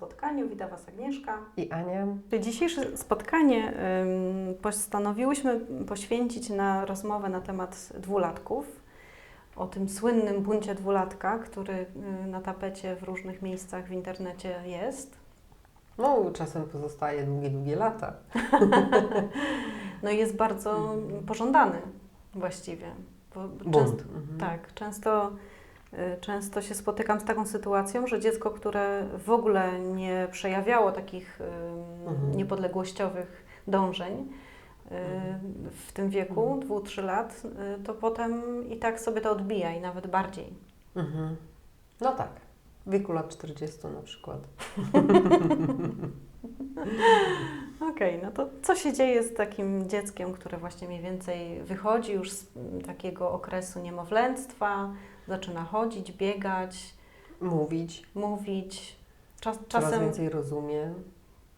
spotkaniu. Witam Was Agnieszka. I Ania. Dzisiejsze spotkanie postanowiłyśmy poświęcić na rozmowę na temat dwulatków. O tym słynnym buncie dwulatka, który y, na tapecie w różnych miejscach w internecie jest. No, czasem pozostaje długie, długie lata. No i jest bardzo pożądany właściwie. Bo Bunt. często, Mhm. Tak, często, często się spotykam z taką sytuacją, że dziecko, które w ogóle nie przejawiało takich ym, Mhm. niepodległościowych dążeń y, w tym wieku, Mhm. dwóch, trzy lat, y, to potem i tak sobie to odbija i nawet bardziej. Mhm. No tak. W wieku lat 40 na przykład. Okej, no to co się dzieje z takim dzieckiem, które właśnie mniej więcej wychodzi już z takiego okresu niemowlęctwa, zaczyna chodzić, biegać, Mówić. mówić. Czas, Coraz czasem, więcej rozumie.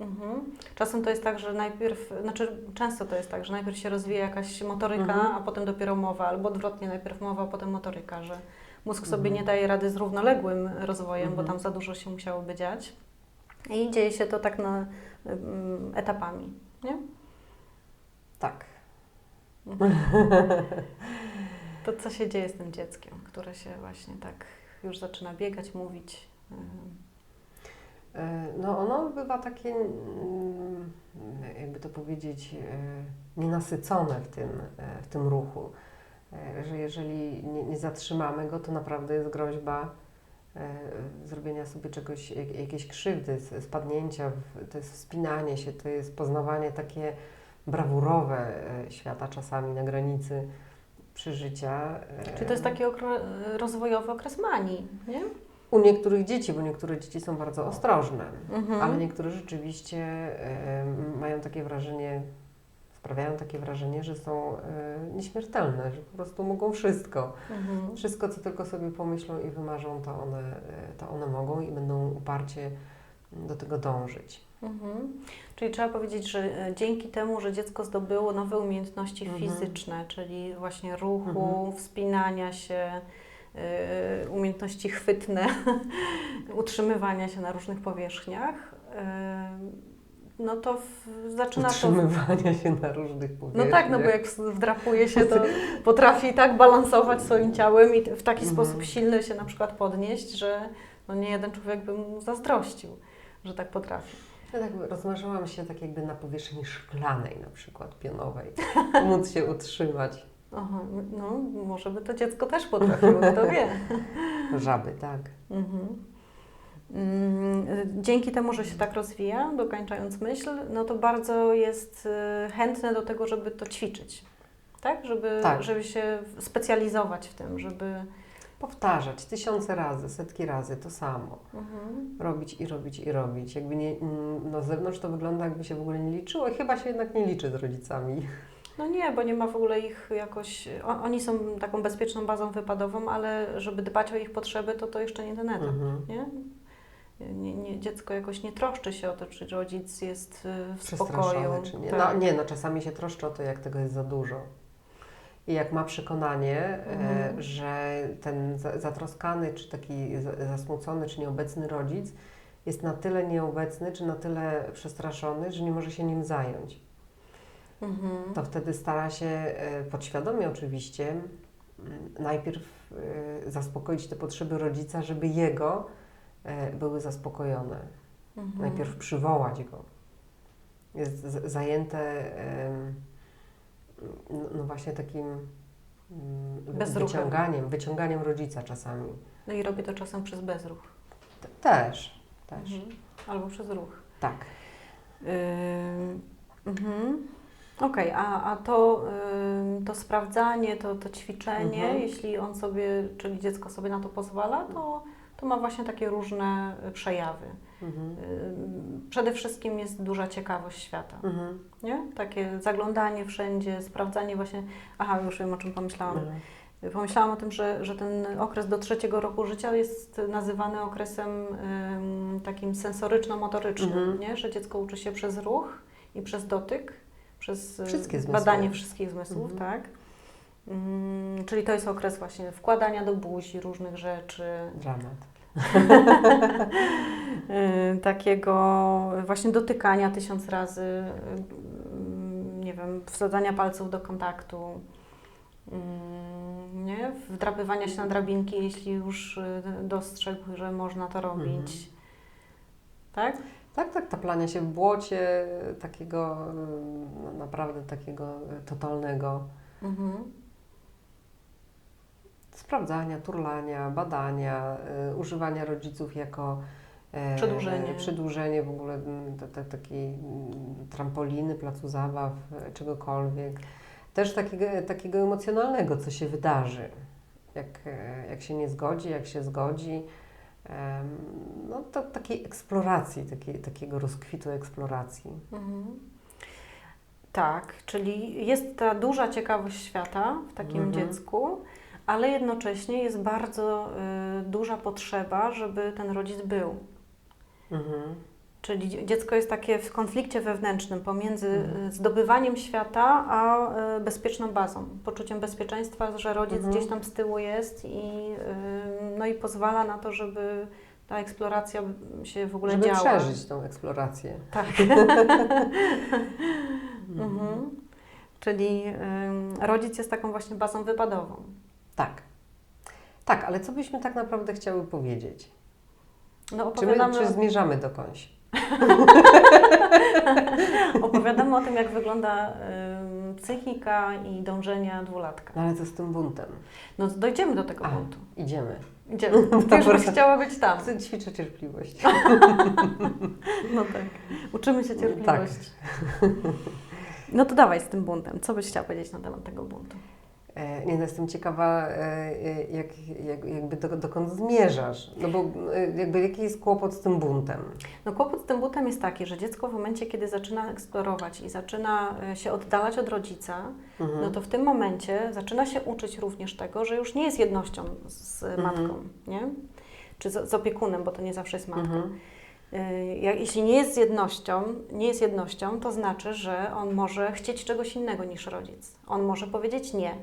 mhm. czasem to jest tak, że najpierw, znaczy często to jest tak, że najpierw się rozwija jakaś motoryka, Mhm. a potem dopiero mowa, albo odwrotnie, najpierw mowa, a potem motoryka, że mózg sobie Mhm. nie daje rady z równoległym rozwojem, bo Mhm. tam za dużo się musiałoby dziać. I dzieje się to tak na, ym, etapami, nie? Tak. To co się dzieje z tym dzieckiem, które się właśnie tak już zaczyna biegać, mówić? E, No ono bywa takie, mm, jakby to powiedzieć, e, nienasycone w tym, e, w tym ruchu. Że jeżeli nie, nie zatrzymamy go, to naprawdę jest groźba zrobienia sobie czegoś, jak- jakiejś krzywdy, spadnięcia, to jest wspinanie się, to jest poznawanie takie brawurowe świata czasami na granicy przeżycia. Czy to jest taki okre- rozwojowy okres manii, nie? U niektórych dzieci, bo niektóre dzieci są bardzo ostrożne. Mhm. Ale niektóre rzeczywiście mają takie wrażenie, sprawiają takie wrażenie, że są nieśmiertelne, że po prostu mogą wszystko. Mhm. Wszystko, co tylko sobie pomyślą i wymarzą, to one, e, to one mogą i będą uparcie do tego dążyć. Mhm. Czyli trzeba powiedzieć, że e, dzięki temu, że dziecko zdobyło nowe umiejętności Mhm. fizyczne, czyli właśnie ruchu, Mhm. wspinania się, e, umiejętności chwytne, utrzymywania się na różnych powierzchniach, e, no to w, zaczyna to Utrzymywania się na różnych No powierzchniach. tak, no bo jak wdrapuje się, to potrafi tak balansować swoim ciałem i w taki Mhm. sposób silny się na przykład podnieść, że no nie jeden człowiek by mu zazdrościł, że tak potrafi. Ja tak rozmarzyłam się tak jakby na powierzchni szklanej na przykład, pionowej. Móc się utrzymać. Aha, no może by to dziecko też potrafiło, kto wie. Żaby, tak. Mhm. Mm, Dzięki temu, że się tak rozwija, dokończając myśl, no to bardzo jest y, chętne do tego, żeby to ćwiczyć. Tak? Żeby, Tak. żeby się specjalizować w tym, żeby. Powtarzać tysiące razy, setki razy to samo. Mhm. robić i robić i robić. Jakby nie, mm, no z zewnątrz to wygląda jakby się w ogóle nie liczyło i chyba się jednak nie liczy z rodzicami. No nie, bo nie ma w ogóle ich jakoś. O, oni są taką bezpieczną bazą wypadową, ale żeby dbać o ich potrzeby, to to jeszcze nie ten etap, Mhm. nie? Nie, nie? Dziecko jakoś nie troszczy się o to, czy rodzic jest y, w spokoju. Czy nie. Tak. No nie, no czasami się troszczy o to, jak tego jest za dużo. I jak ma przekonanie, Mhm. e, że ten za- zatroskany, czy taki za- zasmucony, czy nieobecny rodzic jest na tyle nieobecny, czy na tyle przestraszony, że nie może się nim zająć. Mhm. to wtedy stara się e, podświadomie oczywiście najpierw e, zaspokoić te potrzeby rodzica, żeby jego były zaspokojone. Mhm. Najpierw przywołać go. Jest zajęte no, no właśnie takim mm, Bezruchem. wyciąganiem, wyciąganiem rodzica czasami. No i robię to czasem przez bezruch. T- Też, też. Mhm. Albo przez ruch. Tak. Ym, mhm. Okej, a, a to, ym, to sprawdzanie, to, to ćwiczenie, Mhm. jeśli on sobie, czyli dziecko sobie na to pozwala, to, to ma właśnie takie różne y, przejawy. Mhm. Ym, Przede wszystkim jest duża ciekawość świata, Mhm. nie? Takie zaglądanie wszędzie, sprawdzanie właśnie, aha, już wiem o czym pomyślałam. Mhm. Pomyślałam o tym, że, że ten okres do trzeciego roku życia jest nazywany okresem ym, takim sensoryczno-motorycznym, Mhm. nie? że dziecko uczy się przez ruch i przez dotyk, przez y, Wszystkie zmysły. badanie wszystkich zmysłów, Mhm. tak? Ym, czyli to jest okres właśnie wkładania do buzi różnych rzeczy, Dramat. Y, takiego właśnie dotykania tysiąc razy, y, nie wiem, wsadzania palców do kontaktu, mm, nie? wdrapywania się na drabinki, jeśli już y, dostrzegł, że można to robić. Tak? Tak, tak, taplania się w błocie, takiego no, naprawdę takiego totalnego Mhm. Sprawdzania, turlania, badania, y, używania rodziców jako e, Przedłużenie. przedłużenie w ogóle mm, te, te, takiej mm, trampoliny, placu zabaw, e, czegokolwiek. Też takiego, takiego emocjonalnego, co się wydarzy. Jak, e, jak się nie zgodzi, jak się zgodzi. Em, No to takiej eksploracji, takiej, takiego rozkwitu eksploracji. Mhm. Tak, czyli jest ta duża ciekawość świata w takim Mhm. dziecku, ale jednocześnie jest bardzo y, duża potrzeba, żeby ten rodzic był. Mhm. Czyli dzie- dziecko jest takie w konflikcie wewnętrznym pomiędzy Mhm. y, zdobywaniem świata a y, bezpieczną bazą, poczuciem bezpieczeństwa, że rodzic Mhm. gdzieś tam z tyłu jest i, y, no i pozwala na to, żeby ta eksploracja się w ogóle Żeby działa. przeżyć tą eksplorację. Tak. Mhm. Czyli ym, rodzic jest taką właśnie bazą wypadową. Tak. Tak, ale co byśmy tak naprawdę chciały powiedzieć? No, Czy, my, opowiadamy, czy zmierzamy dokądś? opowiadamy o tym, jak wygląda ym, psychika i dążenia dwulatka. No ale co z tym buntem? No dojdziemy do tego A. punktu. Idziemy. Idziemy. Ty już byś chciała być tam. Ćwiczę cierpliwość. No tak. Uczymy się Tak. cierpliwości. No to dawaj z tym buntem. Co byś chciała powiedzieć na temat tego buntu? E, nie, no jestem ciekawa, e, e, jak, jak, jakby do, dokąd zmierzasz. No bo jakby jaki jest kłopot z tym buntem? No kłopot z tym butem jest taki, że dziecko w momencie, kiedy zaczyna eksplorować i zaczyna się oddalać od rodzica, Mhm. no to w tym momencie zaczyna się uczyć również tego, że już nie jest jednością z Mhm. matką, nie? Czy z, z opiekunem, bo to nie zawsze jest matką. Mhm. Jak, jeśli nie jest jednością, nie jest jednością, to znaczy, że on może chcieć czegoś innego niż rodzic. On może powiedzieć nie.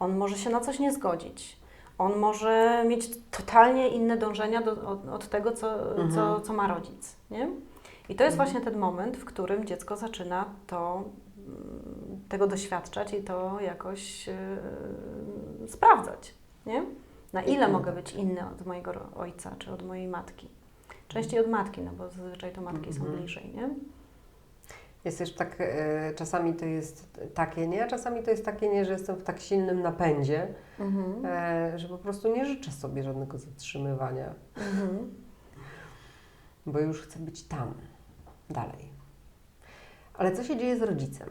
On może się na coś nie zgodzić. On może mieć totalnie inne dążenia do, od, od tego, co, co, Mhm. co ma rodzic. Nie? I to jest Mhm. właśnie ten moment, w którym dziecko zaczyna to, mm, tego doświadczać i to jakoś yy, sprawdzać. Nie? Na ile Mhm. mogę być inny od mojego ojca czy od mojej matki? Częściej od matki, no bo zazwyczaj to matki są Mhm. bliżej, nie? Jest też tak, e, czasami to jest takie nie, a czasami to jest takie nie, że jestem w tak silnym napędzie, Mhm. e, że po prostu nie życzę sobie żadnego zatrzymywania, Mhm. bo już chcę być tam, dalej. Ale co się dzieje z rodzicem?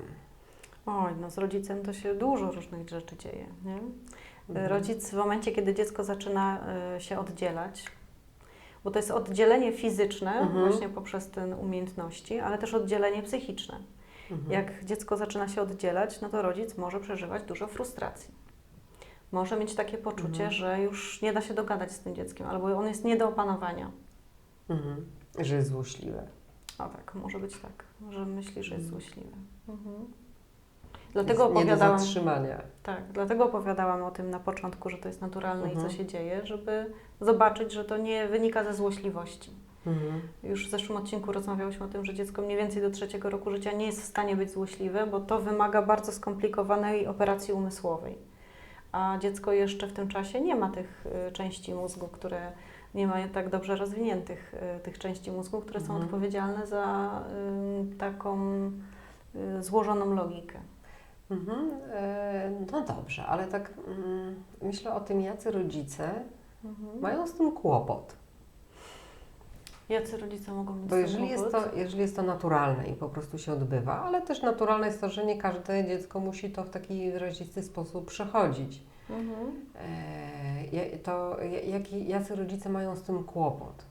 Oj, no z rodzicem to się dużo różnych rzeczy dzieje, nie? Mhm. Rodzic w momencie, kiedy dziecko zaczyna y, się oddzielać, bo to jest oddzielenie fizyczne Mhm. właśnie poprzez te umiejętności, ale też oddzielenie psychiczne. Mhm. Jak dziecko zaczyna się oddzielać, no to rodzic może przeżywać dużo frustracji. Może mieć takie poczucie, Mhm. że już nie da się dogadać z tym dzieckiem, albo on jest nie do opanowania. Mhm. Że jest złośliwe. O tak, może być tak, że myśli, że jest Mhm. złośliwe. Mhm. Dlatego jest nie do opowiadałam, zatrzymania. tak, dlatego opowiadałam o tym na początku, że to jest naturalne i Mhm. co się dzieje, żeby zobaczyć, że to nie wynika ze złośliwości. Mhm. Już w zeszłym odcinku rozmawiałyśmy o tym, że dziecko mniej więcej do trzeciego roku życia nie jest w stanie być złośliwe, bo to wymaga bardzo skomplikowanej operacji umysłowej. A dziecko jeszcze w tym czasie nie ma tych y, części mózgu, które nie ma tak dobrze rozwiniętych y, tych części mózgu, które są Mhm. odpowiedzialne za taką y, złożoną logikę. Mhm. E, no dobrze, ale tak mm, myślę o tym, jacy rodzice Mhm. mają z tym kłopot. Jacy rodzice mogą mieć Bo jeżeli jest, to, jeżeli jest to naturalne i po prostu się odbywa, ale też naturalne jest to, że nie każde dziecko musi to w taki wyrazisty sposób przechodzić. Mhm. E, to jaki, jacy rodzice mają z tym kłopot?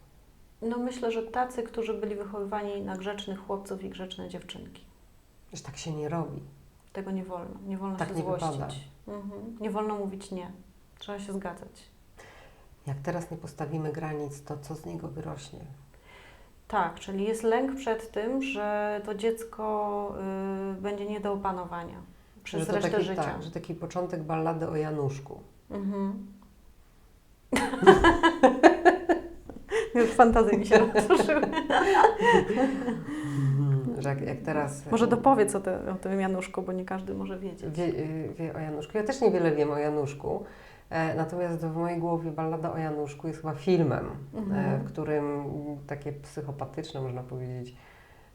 No myślę, że tacy, którzy byli wychowywani na grzecznych chłopców i grzeczne dziewczynki. Że tak się nie robi. Tego nie wolno. Nie wolno Tak się nie złościć. Mhm. Nie wolno mówić nie. Trzeba się zgadzać. Jak teraz nie postawimy granic, to co z niego wyrośnie? Tak, czyli jest lęk przed tym, że to dziecko y, będzie nie do opanowania przez że to resztę taki, życia. Tak, że taki początek ballady o Januszku. Mhm. Już fantazje mi się rozruszyły. Że jak, jak teraz... Może dopowiedz o, te, o tym Januszku, bo nie każdy może wiedzieć. Wie, y, wie o Januszku. Ja też niewiele wiem o Januszku. E, Natomiast w mojej głowie ballada o Januszku jest chyba filmem, e, Mhm. w którym takie psychopatyczne, można powiedzieć,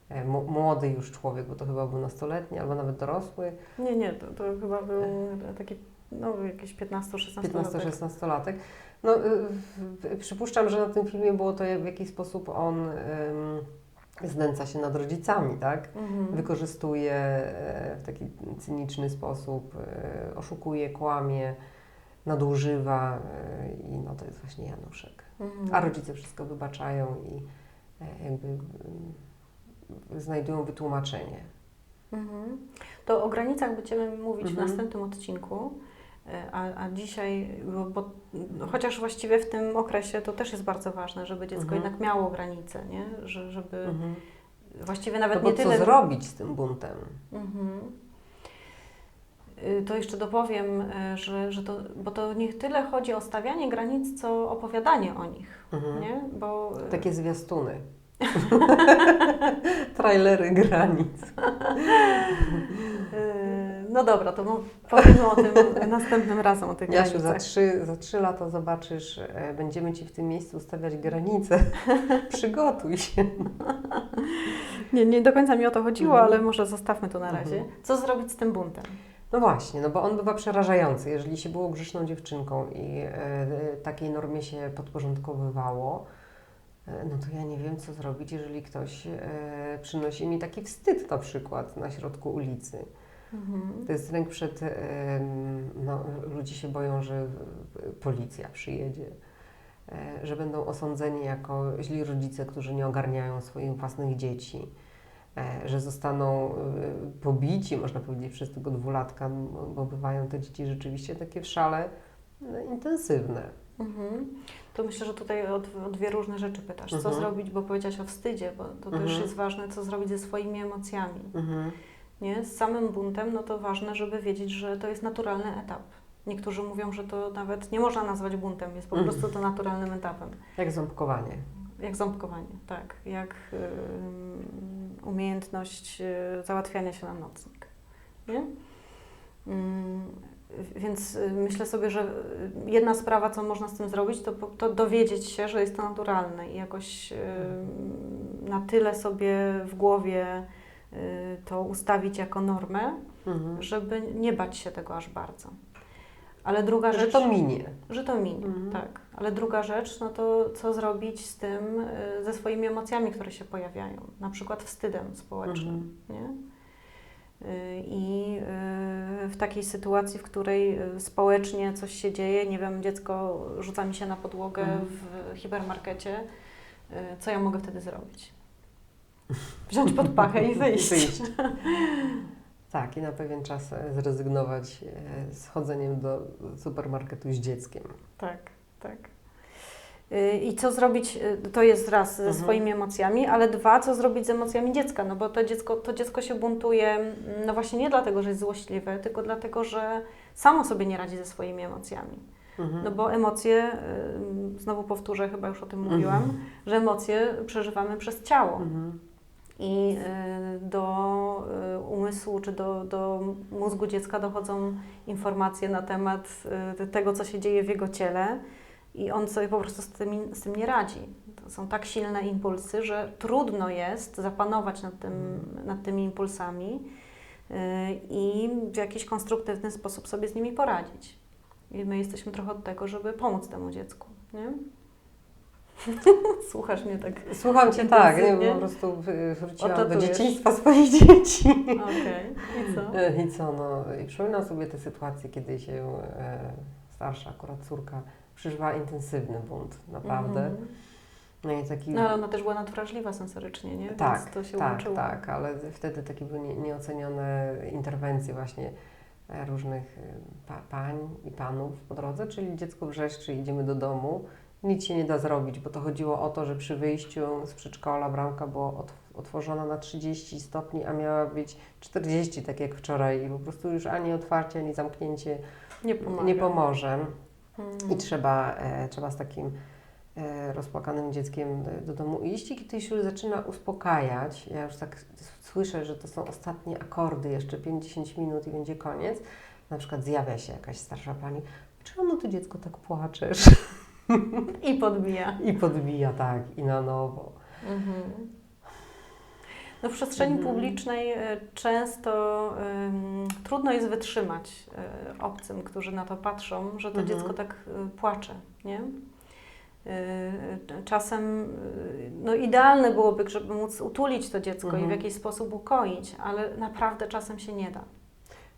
e, młody już człowiek, bo to chyba był nastoletni albo nawet dorosły, Nie, nie, to, to chyba był taki, no jakieś 15-16 lat. 15-16-latek. No, y, przypuszczam, że na tym filmie było to, w jaki sposób on ym, znęca się nad rodzicami, tak? Mhm. Wykorzystuje e, w taki cyniczny sposób, e, oszukuje, kłamie, nadużywa e, i no to jest właśnie Januszek. Mhm. A rodzice wszystko wybaczają i jakby mm, znajdują wytłumaczenie. Mhm. To o granicach będziemy mówić w Mhm. następnym odcinku. E, A, a dzisiaj, bo, no, chociaż właściwie w tym okresie to też jest bardzo ważne, żeby dziecko Mhm. jednak miało granice, nie? Że, żeby Mhm. właściwie No nawet bo nie co tyle. zrobić z tym buntem? Mhm. Y, To jeszcze dopowiem, e, że, że to, bo to nie tyle chodzi o stawianie granic, co opowiadanie o nich, Mhm. nie? Bo e, Takie zwiastuny. Trailery granic. e, no dobra, to mo- powiemy o tym następnym razem o tych Jasiu, za trzy, za trzy lata zobaczysz, e, będziemy Ci w tym miejscu ustawiać granice. Przygotuj się. Nie, nie do końca mi o to chodziło, Mhm. ale może zostawmy to na razie. Mhm. Co zrobić z tym buntem? No właśnie, no bo on bywa przerażający. Jeżeli się było grzeszną dziewczynką i e, takiej normie się podporządkowywało, e, no to ja nie wiem, co zrobić, jeżeli ktoś e, przynosi mi taki wstyd na przykład na środku ulicy. Mhm. To jest lęk przed, no, ludzie się boją, że policja przyjedzie, e, że będą osądzeni jako źli rodzice, którzy nie ogarniają swoich własnych dzieci, e, że zostaną e, pobici, można powiedzieć, przez tego dwulatka, bo- bywają te dzieci rzeczywiście takie w szale no, intensywne. Mhm. To myślę, że tutaj o dwie różne rzeczy pytasz. Co Mhm. zrobić, bo powiedziałaś o wstydzie, bo to też Mhm. jest ważne, co zrobić ze swoimi emocjami. Mhm. Nie? Z samym buntem, no to ważne, żeby wiedzieć, że to jest naturalny etap. Niektórzy mówią, że to nawet nie można nazwać buntem, jest po Mhm. prostu to naturalnym etapem. Jak ząbkowanie. Jak ząbkowanie, tak. Jak umiejętność y, załatwiania się na nocnik. Nie? Więc y, myślę sobie, że y, jedna sprawa, co można z tym zrobić, to, to dowiedzieć się, że jest to naturalne i jakoś na tyle sobie w głowie to ustawić jako normę, Mhm. żeby nie bać się tego aż bardzo. Ale druga Że rzecz... to minie. Że to minie, Mhm. tak. Ale druga rzecz, no to co zrobić z tym, y, ze swoimi emocjami, które się pojawiają, na przykład wstydem społecznym, Mhm. nie? Y, I y, w takiej sytuacji, w której y, społecznie coś się dzieje, nie wiem, dziecko rzuca mi się na podłogę Mhm. w hipermarkecie, y, co ja mogę wtedy zrobić? Wziąć pod pachę i wyjść. Wyjść. Tak, i na pewien czas e, zrezygnować e, z chodzeniem do supermarketu z dzieckiem. Tak, tak. Y, I co zrobić, to jest raz ze Mhm. swoimi emocjami, ale dwa, co zrobić z emocjami dziecka, no bo to dziecko, to dziecko się buntuje, no właśnie nie dlatego, że jest złośliwe, tylko dlatego, że samo sobie nie radzi ze swoimi emocjami. Mhm. No bo emocje, znowu powtórzę, chyba już o tym mówiłam, Mhm. że emocje przeżywamy przez ciało. I y, do y, umysłu czy do, do mózgu dziecka dochodzą informacje na temat y, tego, co się dzieje w jego ciele, i on sobie po prostu z tym, z tym nie radzi. To są tak silne impulsy, że trudno jest zapanować nad, tym, nad tymi impulsami i w jakiś konstruktywny sposób sobie z nimi poradzić. I my jesteśmy trochę od tego, żeby pomóc temu dziecku. Nie? Słuchasz mnie tak. Słucham Cię tak, nie, Intensywnie? po prostu wróciłam do Odlatujesz. dzieciństwa swoich dzieci. Okej. I co? E, I co, no i przypominam sobie te sytuacje, kiedy się e, starsza akurat córka przeżywa intensywny bunt, naprawdę. Mhm. No i taki... No ale ona też była nadwrażliwa sensorycznie, nie? Tak, Więc to się tak, łączyło. tak, ale wtedy takie były nie, nieocenione interwencje właśnie e, różnych e, pa, pań i panów po drodze, czyli dziecko wrzeszczy, idziemy do domu, nic się nie da zrobić, bo to chodziło o to, że przy wyjściu z przedszkola bramka była ot, otworzona na 30 stopni, a miała być 40, tak jak wczoraj i po prostu już ani otwarcie, ani zamknięcie Nie pomaga. nie pomoże Mhm. i trzeba, e, trzeba z takim e, rozpłakanym dzieckiem e, do domu iść i kiedy się już zaczyna uspokajać, ja już tak słyszę, że to są ostatnie akordy, jeszcze 5-10 minut i będzie koniec, na przykład zjawia się jakaś starsza pani, czemu ty dziecko tak płaczesz? I podbija. I podbija tak, i na nowo. Mhm. No w przestrzeni Mhm. publicznej e, często ym, trudno jest wytrzymać e, obcym, którzy na to patrzą, że to Mhm. dziecko tak e, płacze, nie? Czasem no idealne byłoby, żeby móc utulić to dziecko i w Mhm. jakiś sposób ukoić, ale naprawdę czasem się nie da.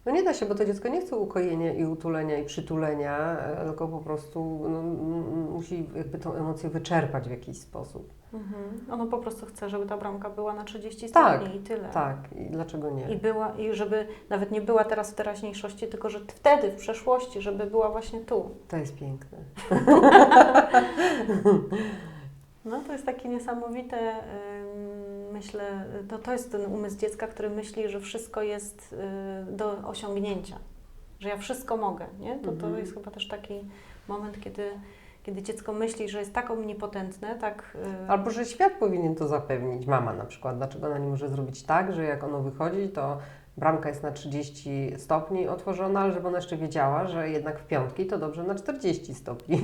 No nie da się, bo to dziecko nie chce ukojenia i utulenia i przytulenia, e, tylko po prostu no, musi jakby tą emocję wyczerpać w jakiś sposób. Mhm. Ono po prostu chce, żeby ta bramka była na 30 Tak, stopni i tyle. Tak, i dlaczego nie? I była, i żeby nawet nie była teraz w teraźniejszości, tylko że wtedy, w przeszłości, żeby była właśnie tu. To jest piękne. No to jest takie niesamowite, myślę, to, to jest ten umysł dziecka, który myśli, że wszystko jest y, do osiągnięcia, że ja wszystko mogę, nie? To, to Mhm. jest chyba też taki moment, kiedy, kiedy dziecko myśli, że jest tak omnipotentne, tak... y, Albo, że świat powinien to zapewnić, mama na przykład. Dlaczego ona nie może zrobić tak, że jak ono wychodzi, to bramka jest na 30 stopni otworzona, ale żeby ona jeszcze wiedziała, że jednak w piątki to dobrze na 40 stopni.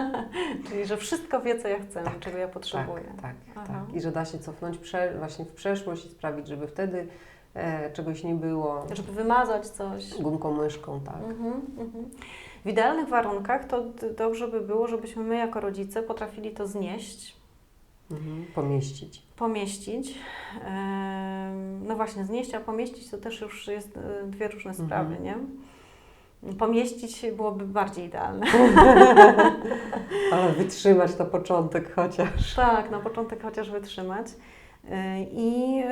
Czyli, że wszystko wie, co ja chcę, Tak, czego ja potrzebuję. Tak, tak, tak. I że da się cofnąć właśnie w przeszłość i sprawić, żeby wtedy e, czegoś nie było. Żeby wymazać coś. Gumką, myszką, tak. Mhm, mhm. W idealnych warunkach to dobrze by było, żebyśmy my jako rodzice potrafili to znieść, Mhm. Pomieścić. pomieścić. No właśnie, znieść, a pomieścić to też już jest e, dwie różne Mhm. sprawy, nie? Pomieścić byłoby bardziej idealne. Ale wytrzymać na początek chociaż. tak, na początek chociaż wytrzymać. E, I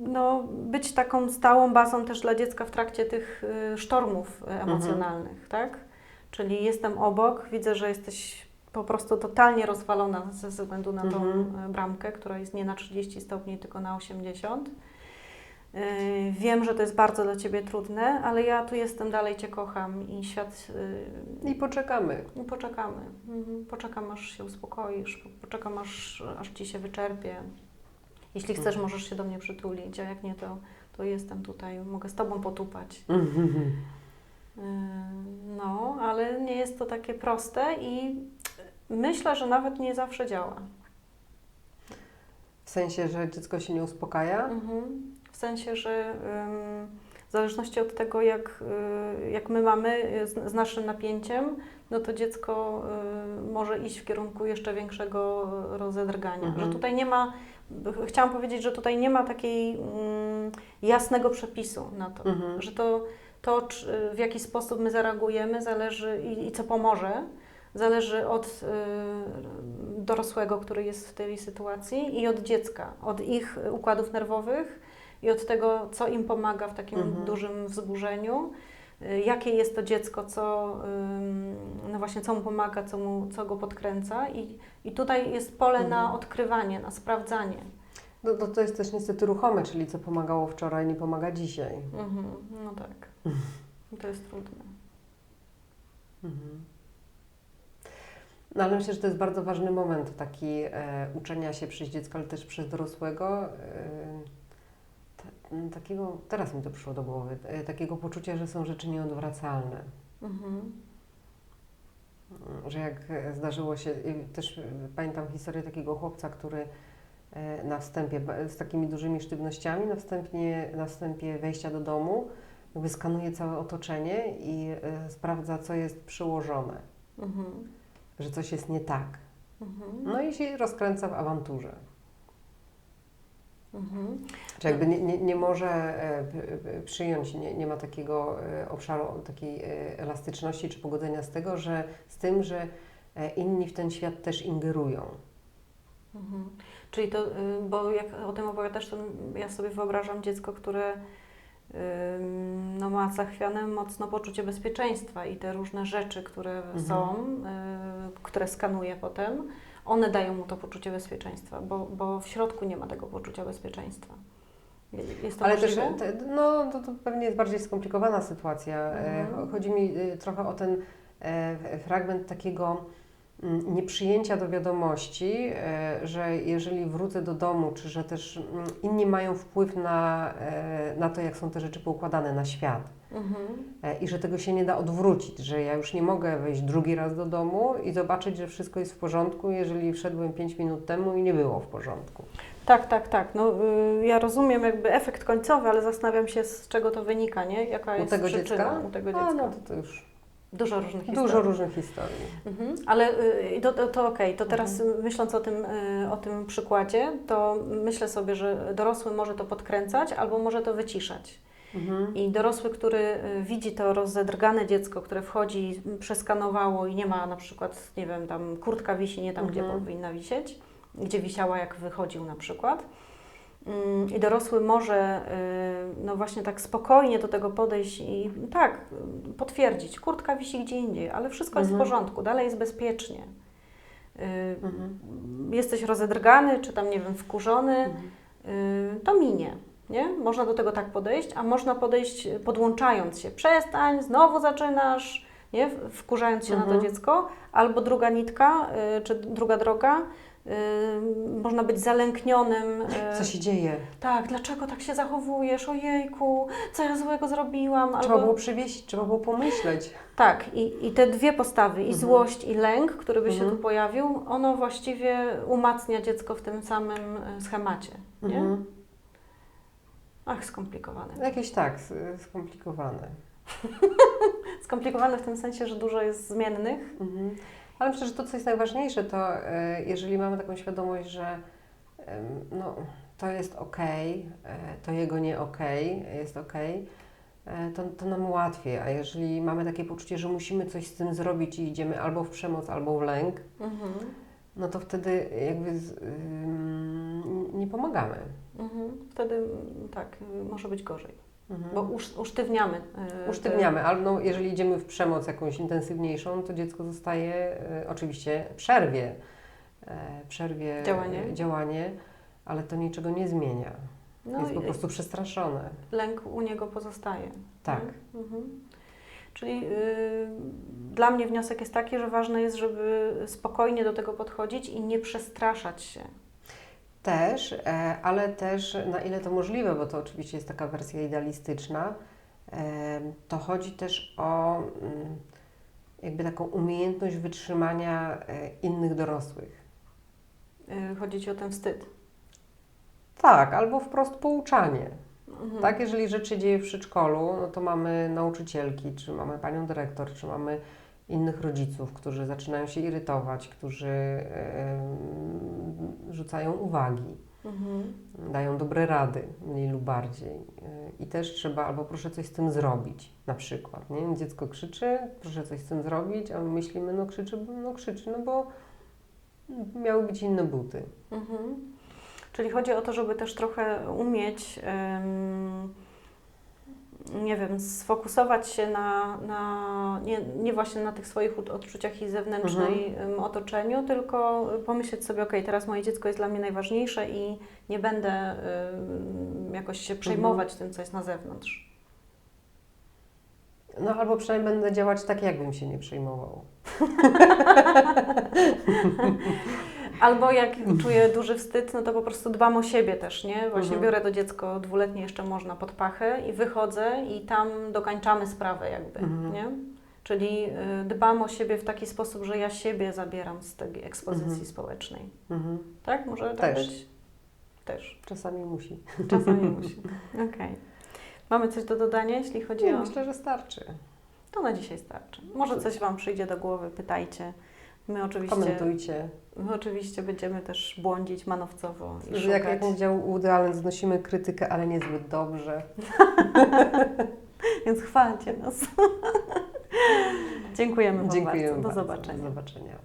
no, być taką stałą bazą też dla dziecka w trakcie tych e, sztormów e, emocjonalnych, tak? Czyli jestem obok, widzę, że jesteś po prostu totalnie rozwalona ze względu na tą Mhm. e, bramkę, która jest nie na 30 stopni, tylko na 80. E, Wiem, że to jest bardzo dla Ciebie trudne, ale ja tu jestem, dalej Cię kocham i świat e, I poczekamy. i poczekamy. Mhm. Poczekam, aż się uspokoisz, poczekam, aż, aż ci się wyczerpie. Jeśli chcesz, Mhm. możesz się do mnie przytulić, a jak nie, to, to jestem tutaj, mogę z tobą potupać. Mhm. No, ale nie jest to takie proste i myślę, że nawet nie zawsze działa. W sensie, że dziecko się nie uspokaja. Mhm. W sensie, że w zależności od tego, jak, y, jak my mamy y, z, naszym napięciem, no to dziecko y, może iść w kierunku jeszcze większego rozedrgania. Mhm. Że tutaj nie ma, chciałam powiedzieć, że tutaj nie ma takiej mm, jasnego przepisu na to, Mhm. że to, to w jaki sposób my zareagujemy zależy i, i co pomoże, zależy od y, dorosłego, który jest w tej sytuacji i od dziecka, od ich układów nerwowych i od tego, co im pomaga w takim Mhm. dużym wzburzeniu, y, jakie jest to dziecko, co, no właśnie, co mu pomaga, co, mu, co go podkręca i, i tutaj jest pole na Mhm. odkrywanie, na sprawdzanie. No, no to jest też niestety ruchome, czyli co pomagało wczoraj, nie pomaga dzisiaj. Mhm. No tak. To jest trudne. Mhm. No ale myślę, że to jest bardzo ważny moment taki e, uczenia się przez dziecko, ale też przez dorosłego. E, m, takiego, teraz mi to przyszło do głowy, e, takiego poczucia, że są rzeczy nieodwracalne. Mhm. Że jak zdarzyło się, też e, pamiętam historię takiego chłopca, który e, na wstępie, z takimi dużymi sztywnościami, na wstępie, na wstępie wejścia do domu, jakby skanuje całe otoczenie i e, sprawdza, co jest przyłożone, Mhm. Że coś jest nie tak. Mhm. No i się rozkręca w awanturze. Mhm. Czy jakby nie, nie, nie może e, przyjąć, nie, nie ma takiego e, obszaru takiej e, elastyczności czy pogodzenia z tego, że z tym, że inni w ten świat też ingerują. Mhm. Czyli to, y, bo jak o tym opowiadasz, to ja sobie wyobrażam dziecko, które no, ma zachwiane mocno poczucie bezpieczeństwa i te różne rzeczy, które Mhm. są, y, które skanuje potem, one dają mu to poczucie bezpieczeństwa, bo, bo w środku nie ma tego poczucia bezpieczeństwa. Ale też, możliwe? no to, to pewnie jest bardziej skomplikowana sytuacja. E, Mhm. cho- Chodzi mi e, trochę o ten e, fragment takiego nieprzyjęcia do wiadomości, e, że jeżeli wrócę do domu, czy że też mm, inni mają wpływ na, e, na to, jak są te rzeczy poukładane na świat. Mhm. E, I że tego się nie da odwrócić, że ja już nie mogę wejść drugi raz do domu i zobaczyć, że wszystko jest w porządku, jeżeli wszedłem 5 minut temu i nie było w porządku. Tak, tak, tak. No, y, ja rozumiem jakby efekt końcowy, ale zastanawiam się, z czego to wynika, nie? Jaka U jest tego przyczyna dziecka? u tego A, dziecka. no to, to już Dużo różnych historii. dużo różnych historii. Mhm. Ale y, to, to, to okej, to teraz Mhm. myśląc o tym, y, o tym przykładzie, to myślę sobie, że dorosły może to podkręcać albo może to wyciszać. Mhm. I dorosły, który y, widzi to rozedrgane dziecko, które wchodzi, przeskanowało i nie ma na przykład, nie wiem, tam kurtka wisi nie tam, gdzie Mhm. powinna wisieć, gdzie wisiała jak wychodził na przykład. Ym, I dorosły może y, no właśnie tak spokojnie do tego podejść i tak, y, potwierdzić, kurtka wisi gdzie indziej, ale wszystko jest w Mhm. porządku, dalej jest bezpiecznie. Y, Mhm. Jesteś rozedrgany, czy tam, nie wiem, wkurzony, Mhm. to minie. Nie? Można do tego tak podejść, a można podejść podłączając się. Przestań, znowu zaczynasz, nie? Wkurzając się na Mhm. to dziecko. Albo druga nitka, czy druga droga. Y, Można być zalęknionym. y, Co się dzieje? Tak, dlaczego tak się zachowujesz? Ojejku, co ja złego zrobiłam? Trzeba było przywiesić, trzeba było pomyśleć. Tak, i, i te dwie postawy, i Mhm. złość, i lęk, który by się Mhm. tu pojawił, ono właściwie umacnia dziecko w tym samym y, schemacie. Nie? Mhm. Ach, skomplikowane. Jakieś tak, skomplikowane. Skomplikowane w tym sensie, że dużo jest zmiennych. Mhm. Ale myślę, że to, co jest najważniejsze, to e, jeżeli mamy taką świadomość, że no, to jest ok, to jego nie ok, jest ok, to, to nam łatwiej. A jeżeli mamy takie poczucie, że musimy coś z tym zrobić i idziemy albo w przemoc, albo w lęk, Mhm. no to wtedy jakby z, nie pomagamy. Mhm. Wtedy mm, tak, może być gorzej, Mhm. bo usz, usztywniamy. y, Usztywniamy, ale no, jeżeli idziemy w przemoc jakąś intensywniejszą, to dziecko zostaje, e, oczywiście przerwie, e, przerwie Działanie. e, działanie, ale to niczego nie zmienia. No Jest po prostu przestraszone. lęk u niego pozostaje. Tak. Mhm. Czyli y, dla mnie wniosek jest taki, że ważne jest, żeby spokojnie do tego podchodzić i nie przestraszać się. Też, e, ale też na ile to możliwe, bo to oczywiście jest taka wersja idealistyczna, e, to chodzi też o mm, jakby taką umiejętność wytrzymania e, innych dorosłych. Chodzi Ci o ten wstyd. Tak, albo wprost pouczanie. Mhm. Tak, jeżeli rzecz się dzieje w przedszkolu, no to mamy nauczycielki, czy mamy panią dyrektor, czy mamy innych rodziców, którzy zaczynają się irytować, którzy rzucają uwagi, Mhm. dają dobre rady, mniej lub bardziej. I też trzeba, albo proszę coś z tym zrobić, na przykład. Nie? Dziecko krzyczy, proszę coś z tym zrobić, a my myślimy, no krzyczy, no krzyczy, no bo miały być inne buty. Mhm. Czyli chodzi o to, żeby też trochę umieć, nie wiem, sfokusować się na, na nie, nie właśnie na tych swoich odczuciach i zewnętrznej em, otoczeniu, tylko pomyśleć sobie, ok, teraz moje dziecko jest dla mnie najważniejsze i nie będę em, jakoś się przejmować tym, co jest na zewnątrz. No albo przynajmniej będę działać tak, jakbym się nie przejmował. Albo jak czuję duży wstyd, no to po prostu dbam o siebie też, nie? Właśnie Mhm. biorę to dziecko dwuletnie jeszcze można pod pachę i wychodzę i tam dokańczamy sprawę jakby, Mhm. nie? Czyli y, dbam o siebie w taki sposób, że ja siebie zabieram z tej ekspozycji Mhm. społecznej. Tak? Może tak Też. być? Też. Czasami musi. Czasami musi. Okej. Mamy coś do dodania, jeśli chodzi Nie, o... myślę, że starczy. To na dzisiaj starczy. Może coś Wam przyjdzie do głowy, pytajcie. My oczywiście, Komentujcie. my oczywiście będziemy też błądzić manowcowo i szukać. jak, jak powiedział Woody Allen, znosimy krytykę, ale niezbyt dobrze. Więc chwalcie nas. Dziękujemy Wam Dziękujemy bardzo. Do bardzo. zobaczenia. Do zobaczenia.